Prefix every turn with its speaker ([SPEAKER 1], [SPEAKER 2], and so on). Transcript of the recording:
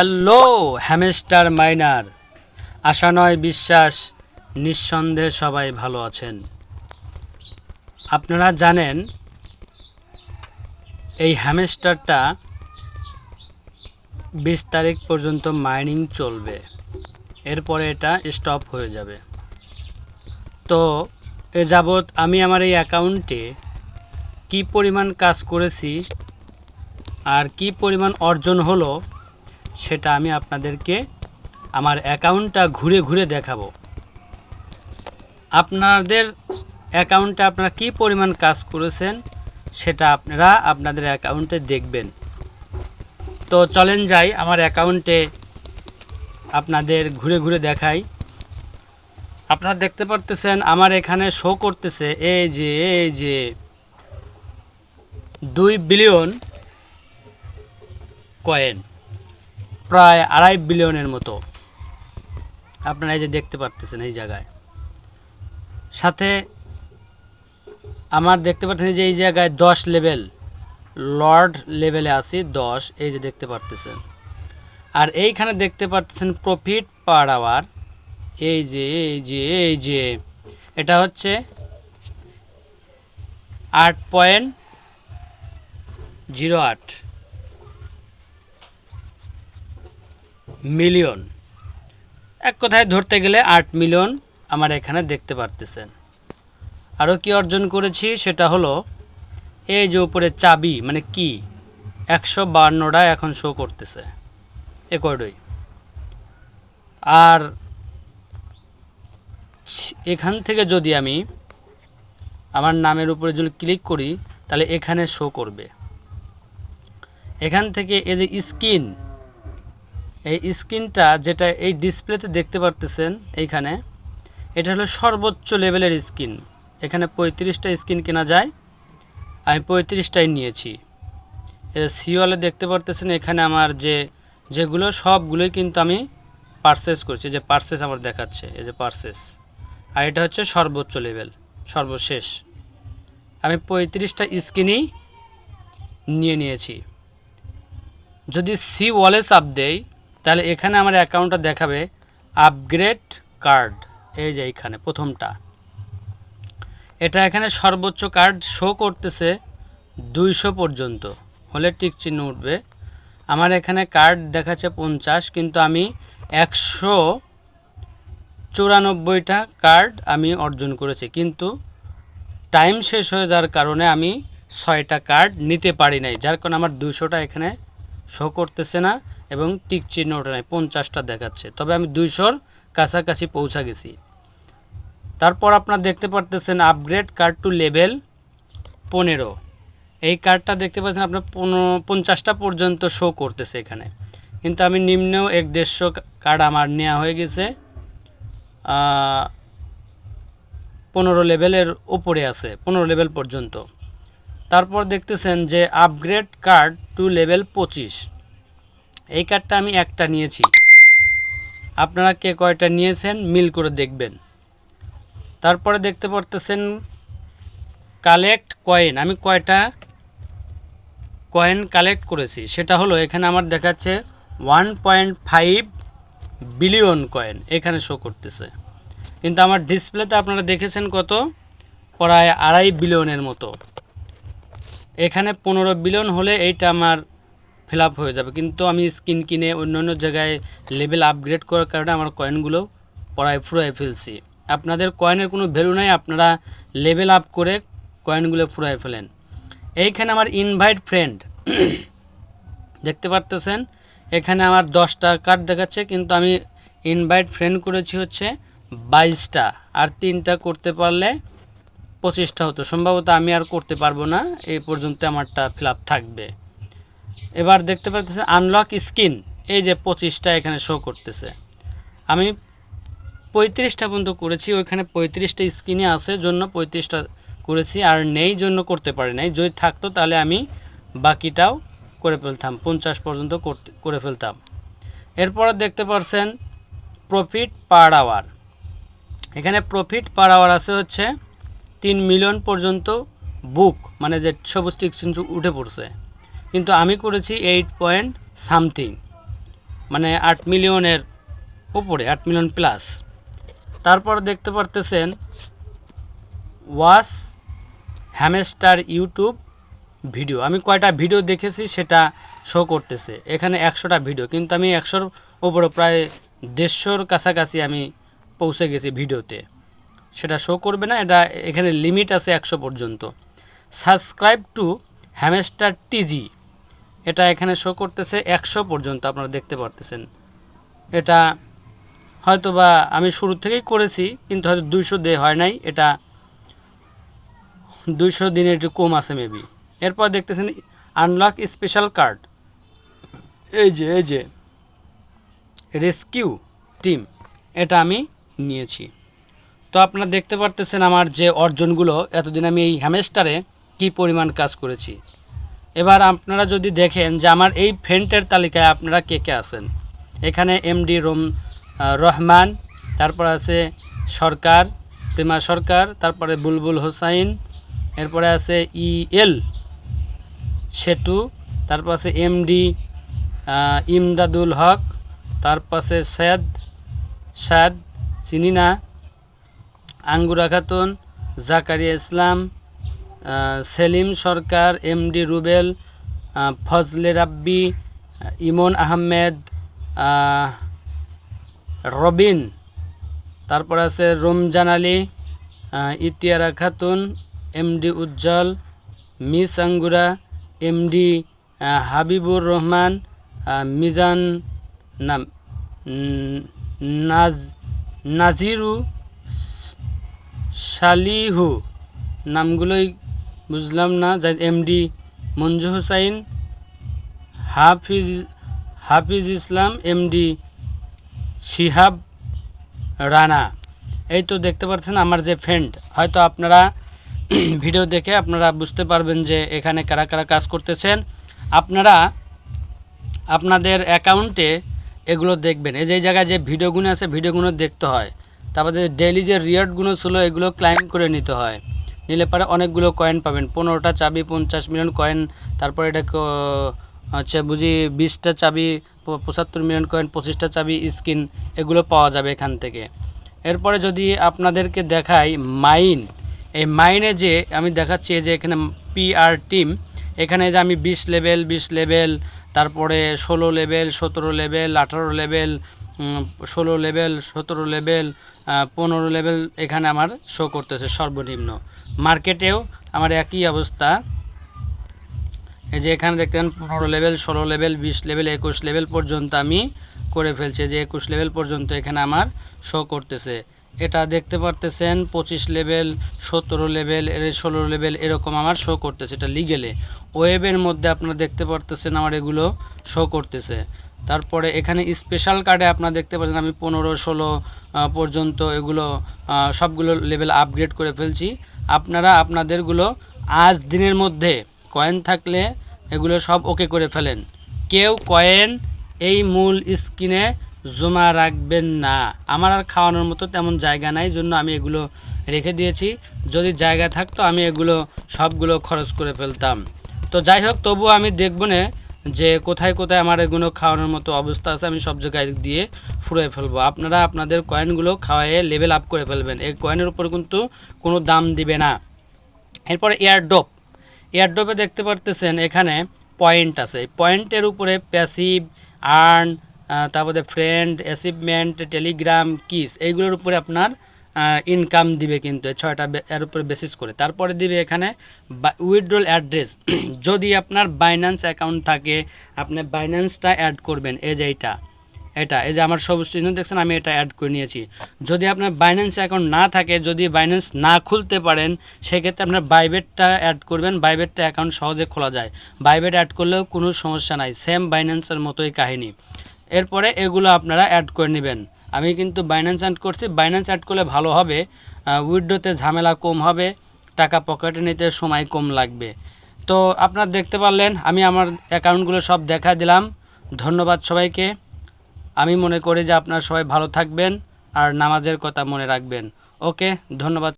[SPEAKER 1] Hello, hamster minor. আশা নয়, বিশ্বাস, নিঃসন্দেহে সবাই ভালো আছেন। আপনারা জানেন, এই হ্যামেস্টারটা বিশ তারিখ পর্যন্ত মাইনিং চলবে। এরপরে এটা স্টপ হয়ে যাবে। তো, এ যাবৎ আমি আমার এই অ্যাকাউন্টে কি পরিমাণ কাজ করেছি আর কি পরিমাণ অর্জন হলো সেটা আমি আপনাদেরকে আমার অ্যাকাউন্টটা ঘুরে ঘুরে দেখাবো। আপনাদের অ্যাকাউন্টে আপনারা কি পরিমাণ কাজ করেছেন সেটা আপনারা আপনাদের অ্যাকাউন্টে দেখবেন। তো চলেন যাই, আমার অ্যাকাউন্টে আপনাদের ঘুরে ঘুরে দেখাই। আপনারা দেখতে পারতেছেন আমার এখানে শো করতেছে, এই যে এই যে, দুই বিলিয়ন কয়েন প্রায় আড়াই বিলিয়নের মতো। আপনারা এই যে দেখতে পারতেছেন এই জায়গায়। সাথে আমার দেখতে পাচ্ছেন যে এই জায়গায় দশ লেভেল, লর্ড লেভেলে আছি, দশ, এই যে দেখতে পারতেছেন। আর এইখানে দেখতে পাচ্ছেন প্রফিট পার আওয়ার। এই যে এই যে এই যে, এটা হচ্ছে আট পয়েন্ট জিরো আট। মিলিয়ন। এক কথায় ধরতে গেলে আট মিলিয়ন আমার এখানে দেখতে পারতেছেন। আরও কি অর্জন করেছি সেটা হলো, এই যে উপরে চাবি মানে কি, একশো বান্নটা এখন শো করতেছে একডই আর এখান থেকে যদি আমি আমার নামের উপরে যদি ক্লিক করি, তাহলে এখানে শো করবে। এখান থেকে এই যে স্কিন এই স্ক্রিনটা যেটা এই ডিসপ্লেতে দেখতে পারতেছেন এইখানে, এটা হলো সর্বোচ্চ লেভেলের স্ক্রিন। এখানে পঁয়ত্রিশটা স্ক্রিন কেনা যায়। আমি পঁয়ত্রিশটাই নিয়েছি। সিওয়ালে দেখতে পারতেছেন এখানে আমার যে, যেগুলো সবগুলোই কিন্তু আমি পারচেস করছি। যে পারচেস আমার দেখাচ্ছে, এই যে পারচেস আর এটা হচ্ছে সর্বোচ্চ লেভেল, সর্বশেষ। আমি পঁয়ত্রিশটা স্ক্রিনই নিয়ে নিয়েছি। যদি সি ওয়ালে চাপ দেই তাহলে এখানে আমার অ্যাকাউন্টটা দেখাবে আপগ্রেড কার্ড এই যে এইখানে, প্রথমটা। এটা এখানে সর্বোচ্চ কার্ড শো করতেছে দুইশো পর্যন্ত। হলে টিক চিহ্ন উঠবে। আমার এখানে কার্ড দেখাচ্ছে পঞ্চাশ, কিন্তু আমি একশো চুরানব্বইটা কার্ড আমি অর্জন করেছি। কিন্তু টাইম শেষ হয়ে যাওয়ার কারণে আমি ছয়টা কার্ড নিতে পারি নাই। যার কারণে আমার দুশোটা এখানে শো করতেছে না। এবং টিক চিহ্ন ওঠে নাই পঞ্চাশটা দেখাচ্ছে। তবে আমি দুইশোর কাছাকাছি পৌঁছা গেছি। তারপর আপনার দেখতে পারতেছেন আপগ্রেড কার্ড টু লেভেল পনেরো। এই কার্ডটা দেখতে পাচ্ছেন আপনার পনেরো, পঞ্চাশটা পর্যন্ত শো করতেছে এখানে। কিন্তু আমি নিম্নেও এক দেড়শো কার্ড আমার নেওয়া হয়ে গেছে। পনেরো লেভেলের উপরে আছে, পনেরো লেভেল পর্যন্ত। তারপর দেখতেছেন যে আপগ্রেড কার্ড টু লেভেল পঁচিশ। এই কার্ডটা আমি একটা নিয়েছি। আপনারা কে কয়টা নিয়েছেন মিল করে দেখবেন। তারপরে দেখতে পারতেছেন কালেক্ট কয়েন আমি কয়টা কয়েন কালেক্ট করেছি? সেটা হলো, এখানে আমার দেখাচ্ছে one point five billion coin এখানে শো করতেছে। কিন্তু আমার ডিসপ্লেতে আপনারা দেখেছেন কত? প্রায় আড়াই বিলিয়নের মতো। এখানে পনেরো বিলিয়ন হলে এইটা আমার ফিল আপ হয়ে যাবে। কিন্তু আমি স্কিন কিনে অন্য অন্য জায়গায় লেভেল আপগ্রেড করার কারণে আমার কয়েনগুলো পড়ায়, ফুরায় ফেলছি। আপনাদের কয়েনের কোনো ভ্যালু নাই, আপনারা লেভেল আপ করে কয়েনগুলো ফুরায় ফেলেন। এইখানে আমার ইনভাইট ফ্রেন্ড দেখতে পারতেছেন? এখানে আমার দশটা কার্ড দেখাচ্ছে, কিন্তু আমি ইনভাইট ফ্রেন্ড করেছি হচ্ছে বাইশটা। আর তিনটা করতে পারলে পঁচিশটা হতো। সম্ভবত আমি আর করতে পারব না, এই পর্যন্ত আমারটা ফিল থাকবে। এবার দেখতে পাচ্ছেন আনলক স্কিন এই যে পঁচিশটা এখানে শো করতেছে। আমি পঁয়ত্রিশটা পর্যন্ত করেছি, ওইখানে পঁয়ত্রিশটা স্ক্রিনে আছে, জন্য পঁয়ত্রিশটা করেছি, আর নেই জন্য করতে পারি নাই। যদি থাকতো তাহলে আমি বাকিটাও করে ফেলতাম, পঞ্চাশ পর্যন্ত করতে, করে ফেলতাম। এরপরে দেখতে পারছেন প্রফিট পার আওয়ার এখানে প্রফিট পার আওয়ার আছে হচ্ছে তিন মিলিয়ন পর্যন্ত বুক মানে যে সবুজ টিক চিহ্ন উঠে পড়ছে। কিন্তু আমি করেছি এইট পয়েন্ট সামথিং মানে আট মিলিয়নের উপরে, আট মিলিয়ন প্লাস তারপর দেখতে পারতেছেন ওয়াস হ্যামেস্টার ইউটিউব ভিডিও আমি কয়টা ভিডিও দেখেছি সেটা শো করতেছে। এখানে একশোটা ভিডিও কিন্তু আমি একশোর ওপরে প্রায় দেড়শোর কাছাকাছি আমি পৌঁছে গেছি ভিডিওতে সেটা শো করবে না, এটা এখানে লিমিট আছে একশো পর্যন্ত। সাবস্ক্রাইব টু হ্যামেস্টার টিজি এটা এখানে শো করতেছে একশো পর্যন্ত আপনারা দেখতে পারতেছেন। এটা হয়তো বা আমি শুরু থেকেই করেছি, কিন্তু হয়তো দুইশো দে হয় নাই। এটা দুইশো দিনের একটু কম আছে মেবি এরপর দেখতেছেন আনলক স্পেশাল কার্ড এই যে এই যে রেস্কিউ টিম এটা আমি নিয়েছি। তো আপনারা দেখতে পারতেছেন আমার যে অর্জনগুলো, এতদিন আমি এই হ্যামেস্টারে কি পরিমাণ কাজ করেছি। এবার আপনারা যদি দেখেন যে আমার এই ফ্রেন্টের তালিকায় আপনারা কে কে আছেন? এখানে এমডি রোম রহমান, তারপর আছে সরকার, প্রেমা সরকার, তারপরে বুলবুল হোসাইন, এরপরে আছে ই এল, সেতু, তারপর আছে এমডি ইমদাদুল হক, তারপর আছে সৈয়দ, সাদ চিনিনা আঙ্গুরা খাতুন জাকারিয়া ইসলাম সেলিম সরকার এমডি রুবেল ফজলে রাব্বি ইমন আহমেদ আহ, রবিন তারপর আছে Ramzan Ali Itiara Khatun MD Ujjwal miss Angura MD Habibur Rahman Mizan নাম নাজ নাজিরু শালিহু নামগুলোই বুঝলাম না এমডি মঞ্জু হুসাইন, হাফিজ হাফিজ ইসলাম, এমডি শিহাব রানা। এই তো দেখতে পাচ্ছেন আমার যে ফ্রেন্ড হয়তো আপনারা ভিডিও দেখে আপনারা বুঝতে পারবেন যে এখানে কারা কারা কাজ করতেছেন। আপনারা আপনাদের অ্যাকাউন্টে এগুলো দেখবেন। এই যে জায়গায় যে ভিডিওগুলো আছে ভিডিওগুলো দেখতে হয়। তারপর যে ডেইলি যে রিয়ার্ডগুলো ছিল, এগুলো ক্লাইম করে নিতে হয়। নিলে পরে অনেকগুলো কয়েন পাবেন। পনেরোটা চাবি, পঞ্চাশ মিলিয়ন কয়েন তারপর এটা হচ্ছে বুঝি বিশটা চাবি পঁচাত্তর মিলিয়ন কয়েন পঁচিশটা চাবি স্কিন এগুলো পাওয়া যাবে এখান থেকে। এরপরে যদি আপনাদেরকে দেখাই মাইন এই মাইনে যে আমি দেখাচ্ছি যে এখানে পিআর টিম এখানে যে আমি বিশ লেভেল বিশ লেভেল তারপরে ষোলো লেভেল সতেরো লেভেল আঠারো লেভেল ষোলো লেভেল সতেরো লেভেল পনেরো লেভেল এখানে আমার শো করতেছে সর্বনিম্ন। মার্কেটেও আমার একই অবস্থা। এই যে এখানে দেখতেন পনেরো লেভেল ষোলো লেভেল বিশ লেভেল একুশ লেভেল পর্যন্ত আমি করে ফেলছি। যে একুশ লেভেল পর্যন্ত এখানে আমার শো করতেছে। এটা দেখতে পারতেছেন, পঁচিশ লেভেল সতেরো লেভেল ষোলো লেভেল এরকম আমার শো করতেছে এটা লিগেলে ওয়েবের মধ্যে আপনারা দেখতে পারতেছেন আমার এগুলো শো করতেছে। তারপরে এখানে স্পেশাল কার্ডে আপনারা দেখতে পাচ্ছেন আমি পনেরো, ষোলো পর্যন্ত এগুলো সবগুলো লেভেল আপগ্রেড করে ফেলছি। আপনারা আপনাদেরগুলো আজ দিনের মধ্যে কয়েন থাকলে এগুলো সব ওকে করে ফেলেন। কেউ কয়েন এই মূল স্ক্রিনে জমা রাখবেন না। আমার আর খাওয়ানোর মতো তেমন জায়গা নাই, জন্য আমি এগুলো রেখে দিয়েছি। যদি জায়গা থাকতো আমি এগুলো সবগুলো খরচ করে ফেলতাম। তো যাই হোক, তবুও আমি দেখব না যে কোথায় কোথায় আমার এগুলো খাওয়ানোর মতো অবস্থা আছে, আমি সব জায়গায় দিয়ে ফুরিয়ে ফেলব। আপনারা আপনাদের কয়েনগুলো খাওয়াইয়ে লেভেল আপ করে ফেলবেন। এই কয়েনের উপর কিন্তু কোনো দাম দিবে না। এরপরে এয়ারড্রপ এয়ারড্রপে দেখতে পারতেছেন এখানে পয়েন্ট আছে। পয়েন্টের উপরে প্যাসিভ আর্ন তারপরে ফ্রেন্ড অ্যাচিভমেন্ট টেলিগ্রাম কিস এইগুলোর উপরে আপনার ইনকাম দিবে কিন্তু ছয়টা এর উপরে বেসিস করে। তারপরে দিবে এখানে উইথড্রল অ্যাড্রেস যদি আপনার বাইন্যান্স অ্যাকাউন্ট থাকে, আপনি বাইন্যান্সটা অ্যাড করবেন, এই যে এইটা। এটা, এই যে আমার সবুজ চিহ্ন দেখছেন, আমি এটা অ্যাড করে নিয়েছি। যদি আপনার বাইন্যান্স অ্যাকাউন্ট না থাকে, যদি বাইন্যান্স না খুলতে পারেন, সেক্ষেত্রে আপনার বাইবেটটা অ্যাড করবেন। বাইবেটটা অ্যাকাউন্ট সহজে খোলা যায়। বাইবেট অ্যাড করলেও কোনো সমস্যা নাই। সেম বাইন্যান্সের মতোই কাহিনী। এরপরে এগুলো আপনারা অ্যাড করে নেবেন। আমি কিন্তু বাইন্যান্স অ্যাড করছি। বাইন্যান্স অ্যাড করলে ভালো হবে। উইড্রোতে ঝামেলা কম হবে, টাকা পকেটে নিতে সময় কম লাগবে। তো আপনারা দেখতে পারলেন, আমি আমার অ্যাকাউন্টগুলো সব দেখা দিলাম। ধন্যবাদ সবাইকে। আমি মনে করি যে আপনারা সবাই ভালো থাকবেন আর নামাজের কথা মনে রাখবেন। ওকে ধন্যবাদ।